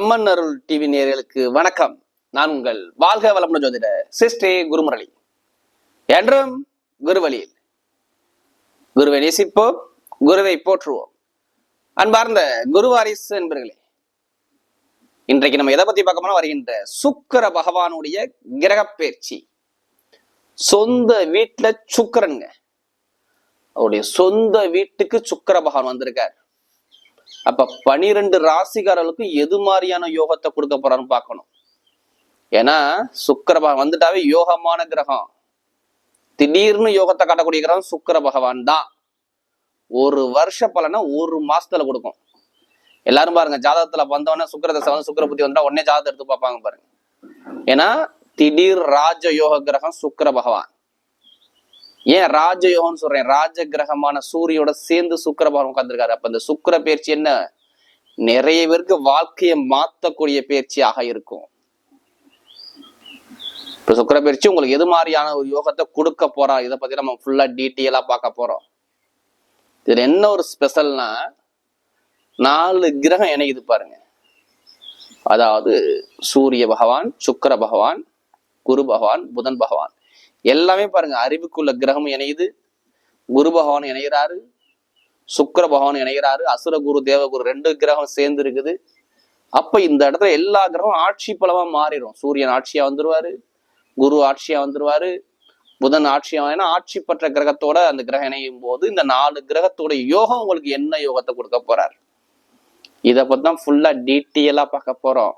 அம்மன் அருள் TV நேர்களுக்கு வணக்கம். நான் உங்கள் வாழ்க வளமுடன் ஜோதிட சிஸ்டே குருமுரளி. என்றும் குருவழியில். குருவை நேசிப்போம் குருவை போற்றுவோம். அன்பார்ந்த குருவாரிஸ் என்பர்களே இன்றைக்கு நம்ம எதை பத்தி பார்க்கணும் வருகின்ற சுக்கிர பகவானுடைய கிரக பயிற்சி. சொந்த வீட்டுல சுக்கரனுங்க. அவருடைய சொந்த வீட்டுக்கு சுக்கிர பகவான் வந்திருக்கார். அப்ப பனிரெண்டு ராசிக்காரர்களுக்கு எது மாதிரியான யோகத்தை கொடுக்க போறான்னு பார்க்கணும். ஏன்னா சுக்கர பகவான் வந்துட்டாவே யோகமான கிரகம். திடீர்னு யோகத்தை காட்டக்கூடிய கிரகம் சுக்கர பகவான் தான். ஒரு வருஷ பலனை ஒரு மாசத்துல கொடுக்கும். எல்லாரும் பாருங்க ஜாதகத்துல வந்தவொடனே சுக்கர தசை வந்து சுக்கர புத்தி வந்தா உடனே ஜாதகத்தை எடுத்து பார்ப்பாங்க பாருங்க. ஏன்னா திடீர் ராஜ யோக கிரகம் சுக்கிர பகவான். ஏன் ராஜயோகம்னு சொல்றேன். ராஜ கிரகமான சூரியோட சேர்ந்து சுக்கர பகவான் உட்கார்ந்துருக்காரு. அப்ப இந்த சுக்கிர பயிற்சி என்ன? நிறைய பேருக்கு வாழ்க்கையை மாத்தக்கூடிய பயிற்சியாக இருக்கும். இப்ப சுக்கிர பயிற்சி உங்களுக்கு எது மாதிரியான ஒரு யோகத்தை கொடுக்க போறா? இதை பத்தி நம்ம ஃபுல்லா டீட்டெயிலா பார்க்க போறோம். இதுல என்ன ஒரு ஸ்பெஷல்னா நாலு கிரகம் இணையுது பாருங்க. அதாவது சூரிய பகவான் சுக்கிர பகவான் குரு பகவான் புதன் பகவான். எல்லாமே பாருங்க அறிவுக்குள்ள கிரகம் இணையுது குரு பகவான் இணைகிறாரு சுக்கர பகவான் இணைகிறாரு அசுர குரு தேவகுரு ரெண்டு கிரகம் சேர்ந்து இருக்குது. அப்ப இந்த இடத்துல எல்லா கிரகம் ஆட்சி பலமா மாறிடும். சூரியன் ஆட்சியா வந்துருவாரு குரு ஆட்சியா வந்துருவாரு புதன் ஆட்சியா ஏன்னா ஆட்சி பெற்ற கிரகத்தோட அந்த கிரகம் இணையும் போது இந்த நாலு கிரகத்தோட யோகம் உங்களுக்கு என்ன யோகத்தை கொடுக்க போறாரு? இதை பத்தி தான் ஃபுல்லா டீட்டெயிலா பார்க்க போறோம்.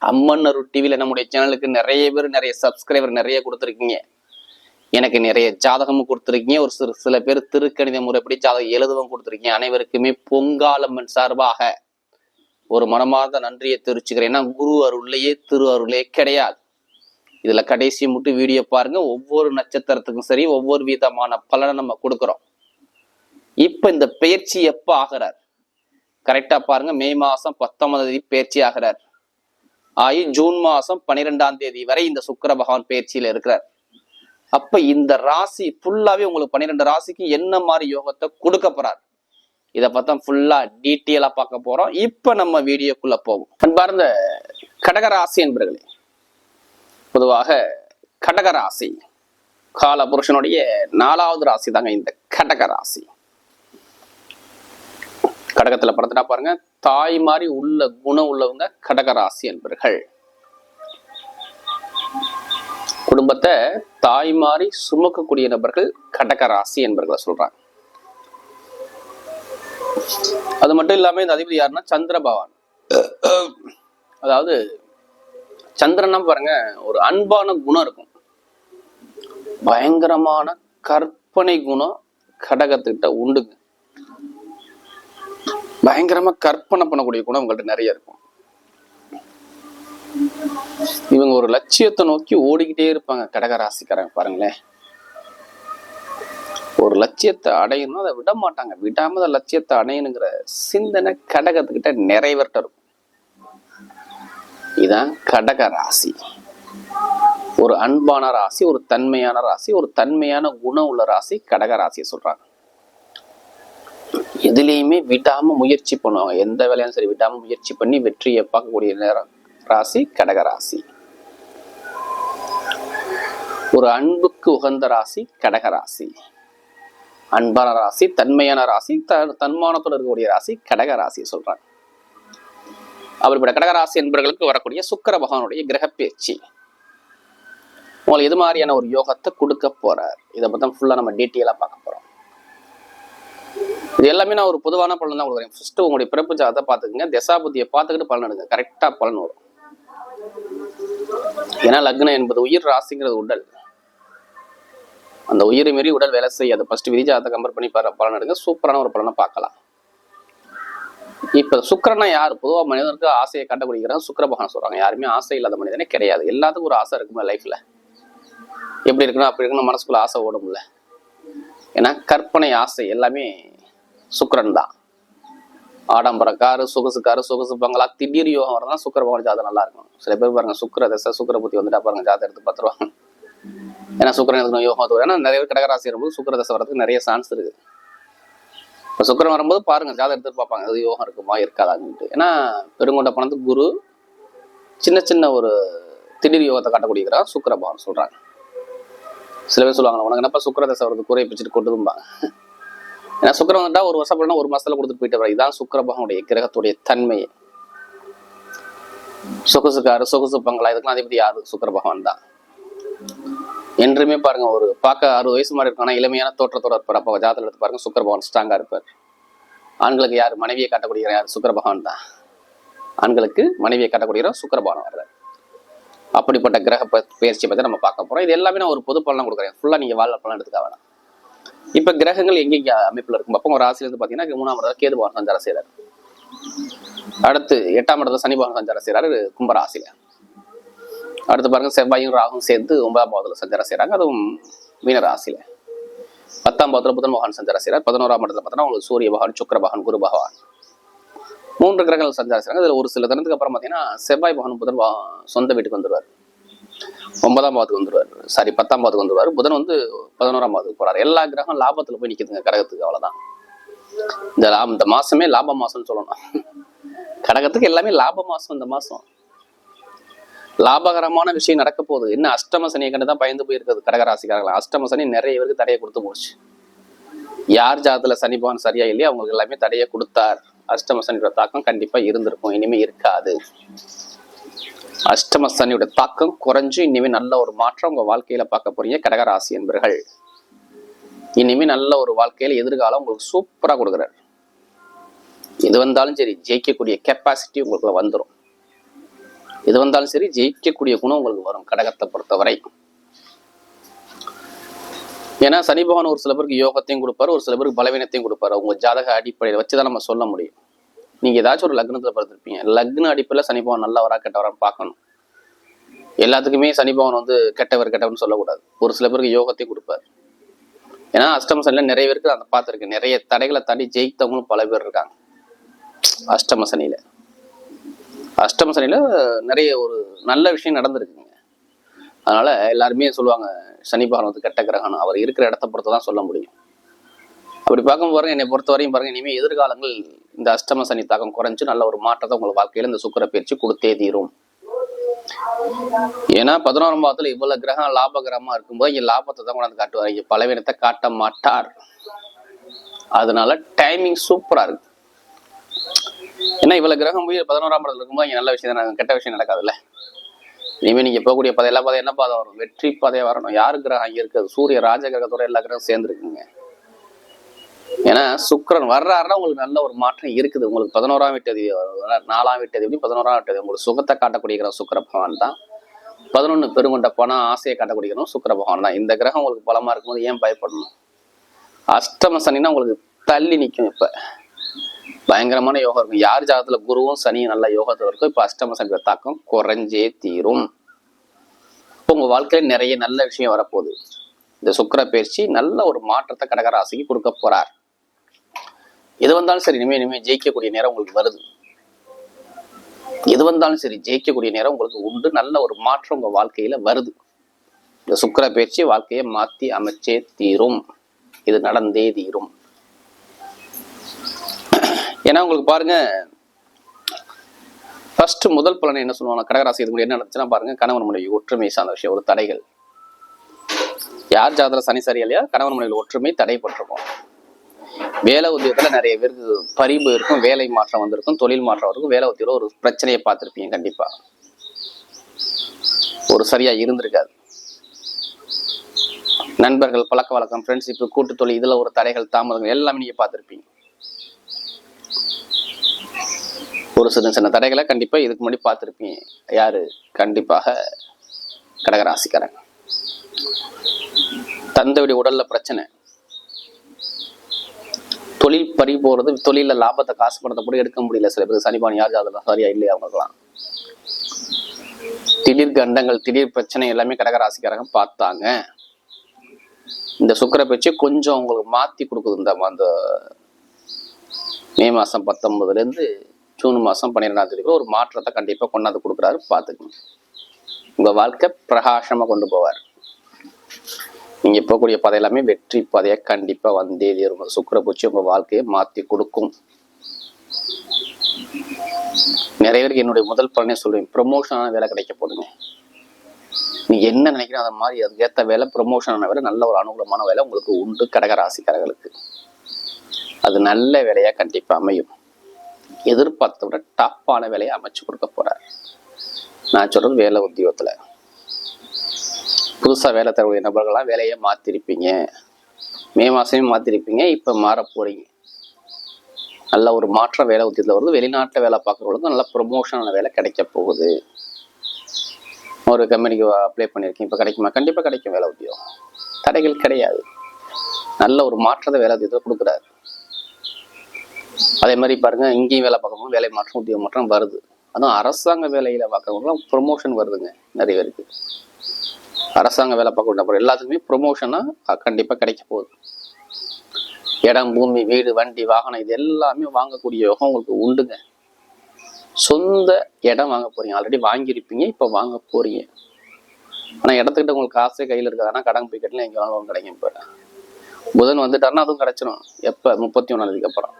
அம்மன் அருள் டிவியில நம்முடைய சேனலுக்கு நிறைய பேர் நிறைய சப்ஸ்கிரைபர் நிறைய கொடுத்துருக்கீங்க. எனக்கு நிறைய ஜாதகமும் கொடுத்துருக்கீங்க. ஒரு சிறு சில பேர் திருக்கணித முறைப்படி ஜாதகம் எழுதவும் கொடுத்துருக்கீங்க. அனைவருக்குமே பொங்காலம்மன் சார்பாக ஒரு மனமார்ந்த நன்றியை தெரிவிச்சுக்கிறேன். ஏன்னா குரு அருள்லையே திரு அருளே கிடையாது. இதுல கடைசி மட்டும் வீடியோ பாருங்க. ஒவ்வொரு நட்சத்திரத்துக்கும் சரி ஒவ்வொரு விதமான பலனை நம்ம கொடுக்குறோம். இப்ப இந்த பயிற்சி எப்ப ஆகிறார்? கரெக்டா பாருங்க. மே மாசம் பத்தொன்பதாம் தேதி பயிற்சி ஆகிறார். ஆகி ஜூன் மாசம் பன்னிரெண்டாம் தேதி வரை இந்த சுக்கர பகவான் பயிற்சியில இருக்கிறார். அப்ப இந்த ராசி ஃபுல்லாவே உங்களுக்கு பன்னிரெண்டு ராசிக்கு என்ன மாதிரி யோகத்தை கொடுக்க போறார்? இதை பார்த்தா ஃபுல்லா டீட்டெயிலா பார்க்க போறோம். இப்ப நம்ம வீடியோக்குள்ள போவோம். அன்பார்ந்த கடகராசி என்பர்களே பொதுவாக கடகராசி கால புருஷனுடைய நாலாவது ராசி தாங்க இந்த கடகராசி. கடகத்துல பிறந்துட்டா பாருங்க. தாய் மாதிரி உள்ள குணம் உள்ளவங்க கடகராசி என்பர்கள் குடும்பத்தை தாய் மாதிரி சுமக்கக்கூடிய நபர்கள் கடகராசி என்பர்களை சொல்றாங்க. அது மட்டும் இல்லாம இந்த அதிபதி யாருன்னா சந்திர பகவான். அதாவது சந்திரனா பாருங்க ஒரு அன்பான குணம் இருக்கும். பயங்கரமான கற்பனை குணம் கடகத்துக்கிட்ட உண்டுங்க. பயங்கரமா கற்பனை பண்ணக்கூடிய குணம் உங்கள்ட்ட நிறைய இருக்கும். இவங்க ஒரு லட்சியத்தை நோக்கி ஓடிக்கிட்டே இருப்பாங்க. கடகராசிக்காரங்க பாருங்களேன். ஒரு லட்சியத்தை அடையணும் அதை விட மாட்டாங்க. விடாம அந்த லட்சியத்தை அடையணுங்கிற சிந்தனை கடகத்துக்கிட்ட நிறைவேற்ற இருக்கும். இதான் கடக ராசி. ஒரு அன்பான ராசி ஒரு தன்மையான ராசி ஒரு தன்மையான குணம் உள்ள ராசி கடக ராசியை சொல்றாங்க. எதுலேயுமே விடாம முயற்சி பண்ணுவாங்க. எந்த வேலையும் சரி விடாம முயற்சி பண்ணி வெற்றியை பார்க்கக்கூடிய நேரம் ராசி கடக ராசி. ஒரு அன்புக்கு உகந்த ராசி கடக ராசி. அன்பான ராசி தன்மையான ராசி த தன்மானத்தோடு இருக்கக்கூடிய ராசி கடக ராசி சொல்றாங்க. அப்படிப்பட்ட கடகராசி என்பவர்களுக்கு வரக்கூடிய சுக்கர பகவானுடைய கிரக பேச்சு உங்களுக்கு எது மாதிரியான ஒரு யோகத்தை கொடுக்க போறார்? இதை பத்தி ஃபுல்லா நம்ம டீட்டெயிலா பார்க்க போறோம். இது எல்லாமே நான் ஒரு பொதுவான பலன் தான் கொடுக்குறேன். ஃபர்ஸ்ட் உங்களுடைய பிறப்பு ஜாதத்தை பார்த்துக்குங்க. தசாபுத்தியை பார்த்துக்கிட்டு பலன் எடுங்க. கரெக்டா பலன் வரும். ஏன்னா லக்னம் என்பது உயிர் ராசிங்கிறது உடல். அந்த உயிரை மீறி உடல் வேலை செய்யாது. ஃபர்ஸ்ட் விதி ஜாதத்தை கம்பேர் பண்ணி பாரு பலன் எடுங்க. சூப்பரான ஒரு பலனை பார்க்கலாம். இப்ப சுக்கரனா யார்? பொதுவா மனிதனுக்கு ஆசையை கண்டுபிடிக்கிறான். சுக்கர பகவான் சொல்றாங்க. யாருமே ஆசை இல்லாத மனிதனே கிடையாது. எல்லாத்துக்கும் ஒரு ஆசை இருக்குமே லைஃப்ல எப்படி இருக்கணும்? அப்படி இருக்கணும் மனசுக்குள்ள ஆசை ஓடும்ல ஏன்னா கற்பனை ஆசை எல்லாமே சுக்கரன் தான் ஆடம்பர காரு சொகுசு காரு பங்களா திடீர் யோகம் வரதான் சுக்கர பகவான் ஜாதகம் நல்லா இருக்கும் சில பேர் பாருங்க சுக்கர தசை சுக்கர புத்தி வந்துட்டா பாருங்க ஜாதகம் எடுத்து பார்த்துருவாங்க. ஏன்னா சுக்கரன் எடுக்கணும் யோகம் ஏன்னா நிறைய பேர் கடகராசி வரும்போது சுக்கர தசை வரதுக்கு நிறைய சான்ஸ் இருக்கு. இப்போ சுக்கரன் வரும்போது பாருங்க ஜாதகம் எடுத்து பார்ப்பாங்க அது யோகம் இருக்குமா இருக்காதான்ட்டு ஏன்னா பெருங்கொண்ட பணத்துக்கு குரு சின்ன சின்ன ஒரு திடீர் யோகத்தை காட்டக்கூடியதான் சுக்கர பகவான் சொல்றாங்க. சில பேர் சொல்லுவாங்க உனக்கு என்னப்பா சுக்கர தசை வரது குறை பிச்சுட்டு கொண்டுதும்பாங்க ஏன்னா சுக்கரம் வந்துட்டா ஒரு வருஷம் பண்ணா ஒரு மாசத்துல கொடுத்துட்டு போயிட்டு வர இதான் சுக்கரபகனுடைய கிரகத்துடைய தன்மையை. சொகுசுக்காரு சொகுசு பங்களா இதுக்கெல்லாம் அதிபதி யாரு? சுக்கர பகவான் தான். என்றுமே பாருங்க ஒரு பார்க்க அறுபது வயசு மாதிரி இருக்கும் இளமையான தோற்றத்தோட இருப்பார். அப்போ ஜாதகத்தில் எடுத்து பாருங்க சுக்கர பகவான் ஸ்ட்ராங்கா இருப்பார். ஆண்களுக்கு யார்? மனைவியை காட்டக்கூடிய யார்? சுக்கர பகவான் தான். ஆண்களுக்கு மனைவியை காட்டக்கூடிய சுக்கர பகவான் வர்றார். அப்படிப்பட்ட கிரக பயிற்சியை பத்தி நம்ம பார்க்க போறோம். இது எல்லாமே நான் ஒரு பொது பலன் கொடுக்குறேன். ஃபுல்லா நீங்க வாழ் பலன் எடுத்துக்க வேணாம். இப்ப கிரகங்கள் எங்கெங்க அமைப்புல இருக்கும்? அப்போ ஒரு ராசியில இருந்து பாத்தீங்கன்னா மூணாம் இடத்துல கேது பகவான் சஞ்சாரம் செய்யறாரு அடுத்து எட்டாம் இடத்துல சனி பகவான் சஞ்சாரம் செய்யறாரு கும்பராசியில அடுத்து பாருங்க செவ்வாயும் ராகும் சேர்ந்து ஒன்பதாம் பாவத்துல சஞ்சாரம் செய்யறாங்க அதுவும் மீனராசியில பத்தாம் பாவத்துல புதன் பகவான் சஞ்சாரம் செய்யறாரு பதினோராம் இடத்துல பார்த்தோன்னா உங்களுக்கு சூரிய பகவான் சுக்கர பகவான் குரு பகவான். மூன்று கிரகங்கள் சஞ்சாரம் செய்யறாங்க இதுல ஒரு சில தினத்துக்கு அப்புறம் பாத்தீங்கன்னா செவ்வாய் பகவான் புதன் சொந்த வீட்டுக்கு வந்துருவார். ஒன்பதாம் பாவத்துக்கு வந்துடுவார் சாரி பத்தாம் பாவத்துக்கு வந்துடுவார் புதன் வந்து பதினோராம் பாவத்துக்கு போறாரு. எல்லா கிரகம் லாபத்துல போய் நிக்குதுங்க கடகத்துக்கு அவ்வளவுதான். இந்த லாபம் இந்த மாசமே லாப மாசம்னு சொல்லணும். கடகத்துக்கு எல்லாமே லாப மாசம் இந்த மாசம். லாபகரமான விஷயம் நடக்க போகுது. என்ன அஷ்டம சனியை கண்டு தான் பயந்து போயிருக்கிறது கடகராசிக்காரர்கள். அஷ்டம சனி நிறைய பேருக்கு தடையை கொடுத்து போச்சு. யார் ஜாதத்துல சனி பகவான் சரியா இல்லையோ அவங்களுக்கு எல்லாமே தடையை கொடுத்தார். அஷ்டம சனியோட தாக்கம் கண்டிப்பா இருந்திருக்கும் இனிமே இருக்காது. அஷ்டம சனியோட தாக்கம் குறைஞ்சு இனிமே நல்ல ஒரு மாற்றம் உங்க வாழ்க்கையில பார்க்க போறீங்க கடகராசி என்பர்கள். இனிமே நல்ல ஒரு வாழ்க்கையில எதிர்காலம் உங்களுக்கு சூப்பரா கொடுக்குறாரு. எது வந்தாலும் சரி ஜெயிக்கக்கூடிய கெப்பாசிட்டி உங்களுக்கு வந்துடும் எது வந்தாலும் சரி ஜெயிக்கக்கூடிய குணம் உங்களுக்கு வரும் கடகத்தை பொறுத்தவரை. ஏன்னா சனி பகவான் ஒரு சில பேருக்கு யோகத்தையும் கொடுப்பாரு ஒரு சில பேருக்கு பலவீனத்தையும் கொடுப்பாரு. உங்க ஜாதக அடிப்படையில் வச்சுதான் நம்ம சொல்ல முடியும். நீங்க ஏதாச்சும் ஒரு லக்னத்தில் பார்த்துருப்பீங்க லக்ன அடிப்படையில் சனி பகவான் நல்லவரா கெட்டவரான்னு பார்க்கணும். எல்லாத்துக்குமே சனி வந்து கெட்டவர் கெட்டவர்னு சொல்லக்கூடாது. ஒரு சில பேருக்கு யோகத்தை கொடுப்பாரு. ஏன்னா அஷ்டம சனியில் நிறைய பேருக்கு அதை பார்த்துருக்கு நிறைய தடைகளை தாண்டி ஜெயித்தவங்களும் பல பேர் இருக்காங்க. அஷ்டம சனியில. அஷ்டம சனியில நிறைய ஒரு நல்ல விஷயம் நடந்திருக்குங்க. அதனால எல்லாருமே சொல்லுவாங்க சனி பகவான் வந்து கெட்ட கிரகணம் அவர் இருக்கிற இடத்த பொறுத்து தான் சொல்ல முடியும். அப்படி பார்க்கும் பாருங்க என்னை பொறுத்த வரையும் பாருங்க இனிமேல் எதிர்காலங்கள் இந்த அஷ்டம சனி தாக்கம் குறைஞ்சு நல்ல ஒரு மாற்றத்தை உங்கள் வாழ்க்கையில இந்த சுக்கர பயிற்சி கொடுத்தே தீரும். ஏன்னா பதினோராம் பாவத்துல இவ்வளவு கிரகம் லாப கிரகமா இருக்கும்போது இங்க லாபத்தை தான் கொண்டாந்து காட்டுவார். இங்க பலவீனத்தை காட்ட மாட்டார். அதனால டைமிங் சூப்பரா இருக்கு. ஏன்னா இவ்வளவு கிரகம் போய் பதினோராம் இடத்துல இருக்கும்போது இங்க நல்ல விஷயம் தான் கெட்ட விஷயம் நடக்காதுல்ல? இனிமே நீங்க போகக்கூடிய பாதை எல்லா பாதை என்ன பாதை வரும்? வெற்றி பாதையா வரணும். யாரு கிரகம் அங்க இருக்குது? சூரிய ராஜ கிரகத்தோட எல்லா கிரகம் சேர்ந்துருக்குங்க ஏன்னா சுக்கிரன் வர்றாருன்னா உங்களுக்கு நல்ல ஒரு மாற்றம் இருக்குது. உங்களுக்கு பதினோராம் வீட்டு அதிபதி நாலாம் வீட்டு அதிபதி பதினோராம் வீட்டு உங்களுக்கு சுகத்தை காட்டக்கூடிய சுக்கர சுக்கிர பகவான் தான். பதினொன்னு பெருங்கொண்ட பணம் ஆசையை காட்டக்கூடிய சுக்கர சுக்கிர பகவான் தான். இந்த கிரகம் உங்களுக்கு பலமா இருக்கும்போது ஏன் பயப்படணும்? அஷ்டம சனின்னா உங்களுக்கு தள்ளி நிற்கும் இப்ப. பயங்கரமான யோகம் இருக்கும். யார் ஜாதகத்துல குருவும் சனியும் நல்லா யோகத்தில் இருக்கும் இப்ப அஷ்டம சனியோட தாக்கம் குறைஞ்சே தீரும். இப்போ உங்க வாழ்க்கையில நிறைய நல்ல விஷயம் வரப்போகுது. இந்த சுக்கர பயிற்சி நல்ல ஒரு மாற்றத்தை கடகராசிக்கு கொடுக்க போறார். எது வந்தாலும் சரி இனிமே இனிமே ஜெயிக்கக்கூடிய நேரம் உங்களுக்கு வருது. எது வந்தாலும் சரி ஜெயிக்கக்கூடிய நேரம் உங்களுக்கு உண்டு. நல்ல ஒரு மாற்றம் உங்க வாழ்க்கையில வருது. இந்த சுக்கிர பயிற்சி வாழ்க்கையை மாத்தி அமைச்சே தீரும். இது நடந்தே தீரும். ஏன்னா உங்களுக்கு பாருங்க ஃபர்ஸ்ட் முதல் பலனை என்ன சொல்லுவாங்க? கடகராசி இது என்ன நடந்துச்சுன்னா பாருங்க கணவன் மனைவி ஒற்றுமை சார்ந்த விஷயம் ஒரு தடைகள். யார் ஜாதகத்தில் சனி சரியில்லையா கணவன் மனைவி ஒற்றுமை தடைப்பட்டிருக்கும் வேலை உத்தியோகத்துல நிறைய பேருக்கு பரிவு இருக்கும் வேலை மாற்றம் வந்திருக்கும் தொழில் மாற்றம் இருக்கும் வேலை உத்தியோகம் ஒரு பிரச்சனையை பார்த்திருப்பீங்க கண்டிப்பா. ஒரு சரியா இருந்திருக்காது. நண்பர்கள் பழக்க வழக்கம் ஃப்ரெண்ட்ஷிப் கூட்டு தொழில் இதுல ஒரு தடைகள் தாமதங்கள் எல்லாமே நீங்கள் பார்த்திருப்பீங்க. ஒரு சின்ன சின்ன தடைகளை கண்டிப்பா இதுக்கு முன்னாடி பார்த்திருப்பீங்க. யாரு? கண்டிப்பாக கடகராசிக்காரங்க. தந்தையுடைய உடல்ல பிரச்சனை. தொழில் பறி போறது தொழில லாபத்தை காசு பணத்தை கூட எடுக்க முடியல. சில பேர் சனிபான் யார் ஜாதகம் சரியா இல்லையா அவங்களுக்குலாம் திடீர் கண்டங்கள் திடீர் பிரச்சனை எல்லாமே கடகராசிக்காரங்க பார்த்தாங்க. இந்த சுக்கிர பேச்சு கொஞ்சம் உங்களுக்கு மாத்தி கொடுக்குது. இந்த அந்த மே மாசம் பத்தொன்பதுல இருந்து ஜூன் மாசம் பன்னிரெண்டாம் தேதி ஒரு மாற்றத்தை கண்டிப்பா கொண்டாந்து கொடுக்குறாரு பார்த்துக்கணும். உங்க வாழ்க்கை பிரகாசமா கொண்டு போவார். நீங்க போகக்கூடிய பாதை எல்லாமே வெற்றி பாதையா கண்டிப்பா வந்தே தீரும். உங்க பூச்சி உங்க வாழ்க்கையை மாத்தி கொடுக்கும். நிறைய பேருக்கு என்னுடைய முதல் பலனே சொல்லுவேன் ப்ரொமோஷனான வேலை கிடைக்க போதுங்க நீ என்ன நினைக்கிறோம் அந்த மாதிரி அதுக்கேற்ற வேலை ப்ரொமோஷனான வேலை நல்ல ஒரு அனுகூலமான வேலை உங்களுக்கு உண்டு கடக ராசிக்காரர்களுக்கு. அது நல்ல வேலையா கண்டிப்பா அமையும். எதிர்பார்த்த விட டாப்பான வேலையை அமைச்சு கொடுக்க போகிறார் நான் சொல்கிறது வேலை உத்தியோகத்துல. புதுசாக வேலை தரக்கூடிய நபர்கள்லாம் வேலையை மாற்றிருப்பீங்க மே மாதமே மாற்றிருப்பீங்க இப்போ மாற போகிறீங்க நல்ல ஒரு மாற்ற வேலை உத்தியத்தில் வருது. வெளிநாட்டில் வேலை பார்க்குறவங்களுக்கு நல்ல ப்ரொமோஷனான வேலை கிடைக்க போகுது. ஒரு கம்பெனிக்கு அப்ளை பண்ணியிருக்கேன் இப்போ கிடைக்குமா? கண்டிப்பாக கிடைக்கும் வேலை உத்தியோகம். தடைகள் கிடையாது. நல்ல ஒரு மாற்றத்தை வேலை உத்தியத்தில் கொடுக்குறாரு. அதே மாதிரி பாருங்கள் இங்கேயும் வேலை பார்க்கும்போது வேலை மாற்றம் உத்தியோகம் மாற்றம் வருது. அதுவும் அரசாங்க வேலையில் பார்க்குறவங்களாம் ப்ரொமோஷன் வருதுங்க நிறைய பேருக்கு. அரசாங்க வேலை பார்க்க அப்புறம் எல்லாத்துக்குமே ப்ரொமோஷனாக கண்டிப்பாக கிடைக்க போகுது. இடம் பூமி வீடு வண்டி வாகனம் இது எல்லாமே வாங்கக்கூடிய யோகம் உங்களுக்கு உண்டுங்க. சொந்த இடம் வாங்க போறீங்க. ஆல்ரெடி வாங்கியிருப்பீங்க இப்போ வாங்க போறீங்க. ஆனால் இடத்துக்கிட்ட உங்களுக்கு காசே கையில் இருக்காதுன்னா கடன் போய் கட்டலாம் எங்கே வேணாலும் கிடைக்கும் இப்போ புதன் வந்துட்டாருன்னா அதுவும் கிடைச்சிடும் எப்போ? முப்பத்தி ஒன்றாந்தேதிக்கு அப்புறம்.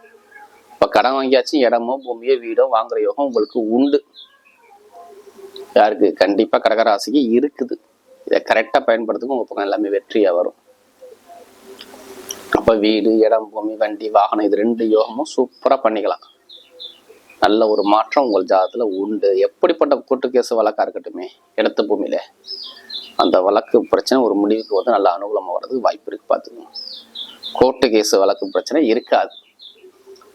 இப்போ கடன் வாங்கியாச்சும் இடமோ பூமியோ வீடோ வாங்குற யோகம் உங்களுக்கு உண்டு. யாருக்கு? கண்டிப்பாக கடகராசிக்கு இருக்குது. இதை கரெக்டாக பயன்படுத்துங்க உங்கள் பக்கம் எல்லாமே வெற்றியாக வரும். அப்போ வீடு இடம் பூமி வண்டி வாகனம் இது ரெண்டு யோகமும் சூப்பராக பண்ணிக்கலாம். நல்ல ஒரு மாற்றம் உங்கள் ஜாதத்தில் உண்டு. எப்படிப்பட்ட கூட்டு கேஸ் வழக்கா இருக்கட்டுமே இடத்து பூமியில். அந்த வழக்கு பிரச்சனை ஒரு முடிவுக்கு வந்து நல்ல அனுகூலமாக வர்றதுக்கு வாய்ப்பு இருக்குது பார்த்துக்கணும் கோர்ட்டு கேஸ் வழக்கு பிரச்சனை இருக்காது.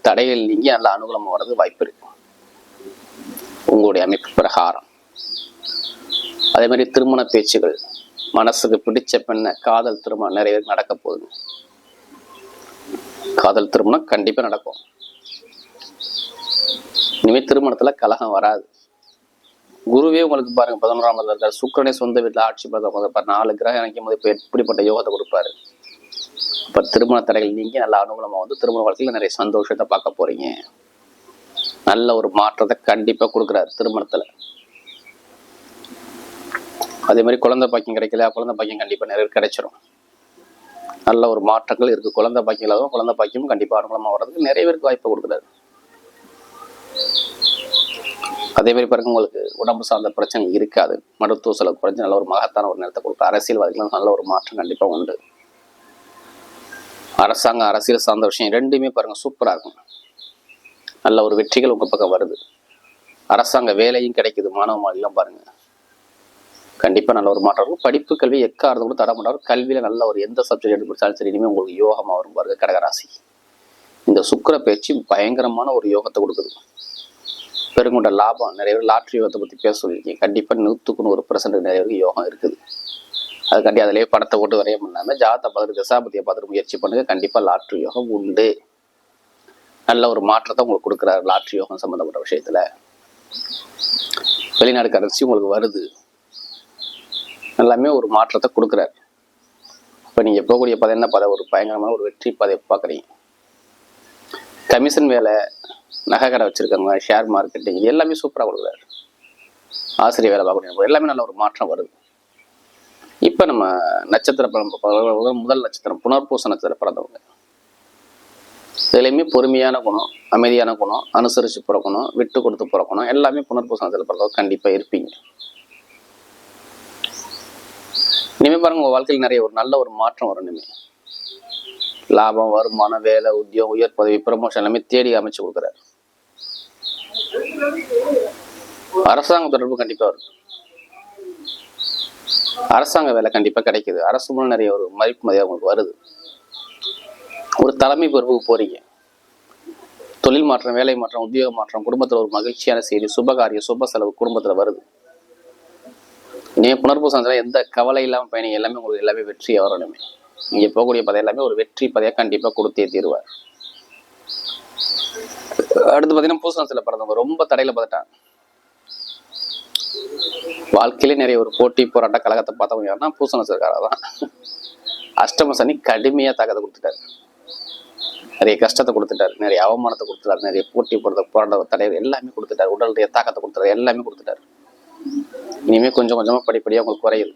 தடைகள் நீங்கி நல்ல அனுகூலமாக வர்றதுக்கு வாய்ப்பு இருக்கும் உங்களுடைய அமைப்பு பிரகாரம். அதே மாதிரி திருமண பேச்சுகள் மனசுக்கு பிடிச்ச பெண்ணை காதல் திருமணம் நிறைய பேருக்கு நடக்க போகுது. காதல் திருமணம் கண்டிப்பா நடக்கும். இனிமே திருமணத்துல கலகம் வராது. குருவே உங்களுக்கு பாருங்க பதினோராம் இடத்துல இருக்காரு. சுக்கரனே சொந்த வீட்டில் ஆட்சி பார்த்த நாலு கிரகம் இணைக்கும் போது இப்போ எப்படிப்பட்ட யோகத்தை கொடுப்பாரு. இப்போ திருமண தடைகள் நீங்க நல்ல அனுகூலமாக வந்து திருமண வாழ்க்கையில நிறைய சந்தோஷத்தை பார்க்க போறீங்க. நல்ல ஒரு மாற்றத்தை கண்டிப்பா கொடுக்குறாரு திருமணத்துல. அதே மாதிரி குழந்தை பாக்கியம் கிடைக்கல குழந்தை பாக்கியம் கண்டிப்பாக நிறைய கிடைச்சிரும். நல்ல ஒரு மாற்றங்கள் இருக்கு. குழந்தை பாக்கியம் இல்லாதவங்க குழந்தை பாக்கியம் கண்டிப்பாக அனுகூலமா வர்றதுக்கு நிறைய பேருக்கு வாய்ப்பு கொடுக்குறாரு. அதே மாதிரி பாருங்க உங்களுக்கு உடம்பு சார்ந்த பிரச்சனை இருக்காது. மருத்துவ செலவு குறைஞ்சு நல்ல ஒரு மகத்தான ஒரு நேரத்தை கொடுக்கும் அரசியல்வாதிகளும் நல்ல ஒரு மாற்றம் கண்டிப்பாக உண்டு. அரசாங்கம் அரசியல் சார்ந்த விஷயம் ரெண்டுமே பாருங்க சூப்பராக இருக்கும். நல்ல ஒரு வெற்றிகள் உங்கள் பக்கம் வருது. அரசாங்க வேலையும் கிடைக்குது. மாணவ மாணவிலாம் பாருங்கள் கண்டிப்பாக நல்ல ஒரு மாற்றம் இருக்கும். படிப்பு கல்வி எக்காரது கூட தட மாட்டார் கல்வியில் நல்ல ஒரு எந்த சப்ஜெக்ட் எடுத்து படித்தாலும் சரி இனிமேல் உங்களுக்கு யோகமாக வரும் பாருங்க கடகராசி. இந்த சுக்கிர பயிற்சி பயங்கரமான ஒரு யோகத்தை கொடுக்குது. பெருங்கொண்ட லாபம் நிறைய பேர் லாட்ரி யோகத்தை பற்றி பேச சொல்லியிருக்கீங்க. கண்டிப்பாக நூற்றுக்கு நூறு பர்சன்ட் நிறைய பேருக்கு யோகம் இருக்குது. அதுக்காண்டி அதிலேயே படத்தை போட்டு வரைய பண்ணாமல் ஜாதத்தை பார்த்துட்டு தசாபதியை பார்த்துட்டு முயற்சி பண்ணுங்கள் கண்டிப்பாக லாட்ரி யோகம் உண்டு. நல்ல ஒரு மாற்றத்தை உங்களுக்கு கொடுக்குறாரு லாட்ரி யோகம் சம்மந்தப்பட்ட விஷயத்தில். வெளிநாடு கரன்சி உங்களுக்கு வருது. எல்லாமே ஒரு மாற்றத்தை கொடுக்குறாரு. இப்போ நீங்கள் போகக்கூடிய பதவி என்ன பதம் ஒரு பயங்கரமான ஒரு வெற்றி பதவி பார்க்குறீங்க. கமிஷன் வேலை நகை கடை வச்சிருக்கவங்க ஷேர் மார்க்கெட்டிங் இது எல்லாமே சூப்பராக கொடுக்குறாரு. ஆசிரியர் வேலை பார்க்கக்கூடிய எல்லாமே நல்ல ஒரு மாற்றம் வருது. இப்போ நம்ம நட்சத்திர படம் முதல் நட்சத்திரம் புனர்பூச நட்சத்திரம் பிறந்தவங்க இதுலையுமே பொறுமையான குணம் அமைதியான குணம் அனுசரித்து பிறக்கணும் விட்டு கொடுத்து பிறக்கணும் எல்லாமே புனர்பூச நட்சத்திரம் பிறந்தவங்க கண்டிப்பாக இருப்பீங்க. இனிமேல் பாருங்கள் உங்க வாழ்க்கையில் நிறைய ஒரு நல்ல ஒரு மாற்றம் வரும் இனிமேல் லாபம் வருமானம் வேலை உத்தியோகம் உயர் பதவி ப்ரமோஷன் எல்லாமே தேடி அமைச்சு கொடுக்குறாரு. அரசாங்க தொடர்பு கண்டிப்பாக வரும். அரசாங்க வேலை கண்டிப்பா கிடைக்குது. அரசு மூலம் நிறைய ஒரு மதிப்பு மதியாக உங்களுக்கு வருது. ஒரு தலைமை பொறுப்புக்கு போறீங்க. தொழில் மாற்றம் வேலை மாற்றம் உத்தியோக மாற்றம் குடும்பத்துல ஒரு மகிழ்ச்சியான செய்தி சுபகாரியம் சுப செலவு குடும்பத்துல வருது. இனிமே புனர்பூசத்துல எந்த கவலை இல்லாம பயணி எல்லாமே உங்களுக்கு எல்லாமே வெற்றியா வரணுமே. நீங்க போகக்கூடிய பதவி எல்லாமே ஒரு வெற்றி பதையா கண்டிப்பா கொடுத்தே தீர்வார். அடுத்து பாத்தீங்கன்னா பூசணத்துல பிறந்தவங்க ரொம்ப தடையில பார்த்துட்டாங்க வாழ்க்கையிலே நிறைய ஒரு போட்டி போராட்ட கழகத்தை பார்த்தவங்க யாருன்னா பூசணத்துக்காரா தான். அஷ்டம சனி கடுமையா தாக்கத்தை கொடுத்துட்டாரு. நிறைய கஷ்டத்தை கொடுத்துட்டாரு. நிறைய அவமானத்தை கொடுத்துட்டாரு. நிறைய போட்டி போடுறது போராட்ட தடை எல்லாமே கொடுத்துட்டாரு. உடல் தாக்கத்தை கொடுத்துட்டாரு. எல்லாமே கொடுத்துட்டாரு. இனிமே கொஞ்சம் கொஞ்சமாக படிப்படியாக உங்களுக்கு குறையுது.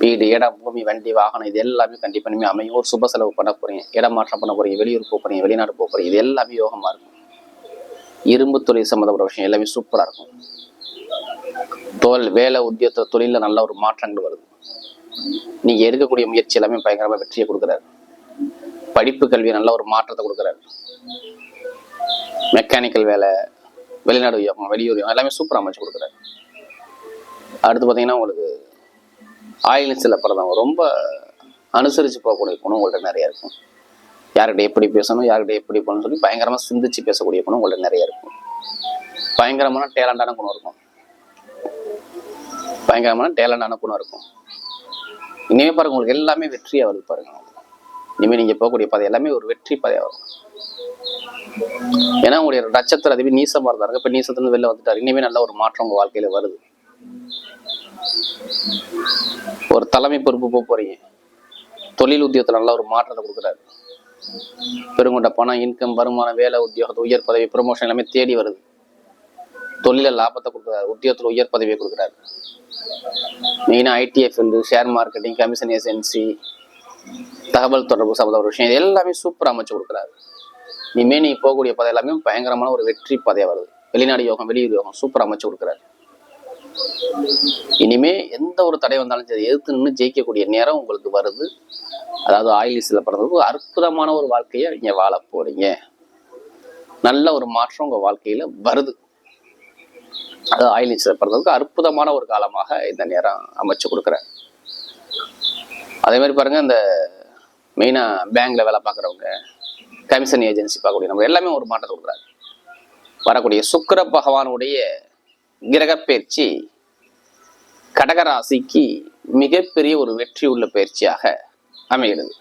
வீடு இடம் பூமி வண்டி வாகனம் இது எல்லாமே கண்டிப்பாக இனிமேல் அமையும் ஒரு சுப செலவு பண்ண போகிறீங்க இடம் மாற்றம் பண்ண போகிறீங்க வெளியூர் போக போகிறீங்க வெளிநாடு போக போகிறீங்க இது எல்லாமே யோகமாக இருக்கும். இரும்பு தொழில் சம்மந்தப்பட்ட விஷயம் எல்லாமே சூப்பராக இருக்கும். தோல் வேலை உத்தியோகத்துல தொழிலில் நல்ல ஒரு மாற்றங்கள் வருது. நீங்கள் எடுக்கக்கூடிய முயற்சி எல்லாமே பயங்கரமாக வெற்றியை கொடுக்குறாரு. படிப்பு கல்வி நல்ல ஒரு மாற்றத்தை கொடுக்குறாரு. மெக்கானிக்கல் வேலை வெளிநாடு வியாபாரம் வெளியூர் எல்லாமே சூப்பராக அமைச்சு கொடுக்குறாரு. அடுத்து பார்த்தீங்கன்னா உங்களுக்கு ஆயில் சில பிரதம் ரொம்ப அனுசரிச்சு போகக்கூடிய குணம் உங்கள்கிட்ட நிறைய இருக்கும். யார்கிட்ட எப்படி பேசணும் யார்கிட்ட எப்படி போகணும்னு சொல்லி பயங்கரமா சிந்திச்சு பேசக்கூடிய குணம் உங்கள்ட்ட நிறைய இருக்கும். பயங்கரமான டேலண்டான குணம் இருக்கும். பயங்கரமான டேலண்டான குணம் இருக்கும். இனிமே பாருங்க உங்களுக்கு எல்லாமே வெற்றியா வருது பாருங்க. இனிமேல் நீங்க போகக்கூடிய பாதை எல்லாமே ஒரு வெற்றி பாதையாக வரும். ஏன்னா உங்களுடைய நட்சத்திர அதிபதி நீசமா இருந்தாருங்க. இப்போ நீசத்துலேருந்து வெளில வந்துட்டாரு. இனிமே நல்ல ஒரு மாற்றம் உங்கள் வாழ்க்கையில வருது. ஒரு தலைமை பொறுப்பு போக போறீங்க. தொழில் உத்தியோகத்தில் நல்ல ஒரு மாற்றத்தை கொடுக்குறாரு. பெருங்கொண்ட பணம் இன்கம் வருமானம் வேலை உத்தியோகத்தை உயர் பதவி ப்ரொமோஷன் எல்லாமே தேடி வருது. தொழில லாபத்தை கொடுக்குறாரு. உத்தியோகத்தில் உயர் பதவியை கொடுக்குறாரு. மெயினா IDF field share marketing commission agency தகவல் தொடர்பு சம்பந்தப்பட்ட விஷயம் இது எல்லாமே சூப்பராக அமைச்சு கொடுக்குறாரு. இனிமே நீ போகக்கூடிய பதவி எல்லாமே பயங்கரமான ஒரு வெற்றி பதவியாக வருது. வெளிநாடு யோகம் வெளியூர் யோகம் சூப்பராக அமைச்சு கொடுக்குறாரு. இனிமே எந்த ஒரு தடை வந்தாலும் சரி எதிர்த்து நின்று ஜெயிக்கக்கூடிய நேரம் உங்களுக்கு வருது. அதாவது ஆயிலிஸ்ல பிறந்தது அற்புதமான ஒரு வாழ்க்கையை நீங்க வாழ போறீங்க. நல்ல ஒரு மாற்றம் உங்க வாழ்க்கையில வருது. அதாவது ஆயிலிஸ்ல பிறந்ததுக்கு அற்புதமான ஒரு காலமாக இந்த நேரம் அமைச்சு கொடுக்குறேன். அதே மாதிரி பாருங்க இந்த மெயினா பேங்க்ல வேலை பார்க்குறவங்க கமிஷன் ஏஜென்சி பார்க்கக்கூடிய நம்ம எல்லாமே ஒரு மாற்றத்தை கொடுக்குறாரு. வரக்கூடிய சுக்கிர பகவானுடைய கிரகப்பெயர்ச்சி கடகராசிக்கு மிகப்பெரிய ஒரு வெற்றி உள்ள பயிற்சியாக அமைகிறது.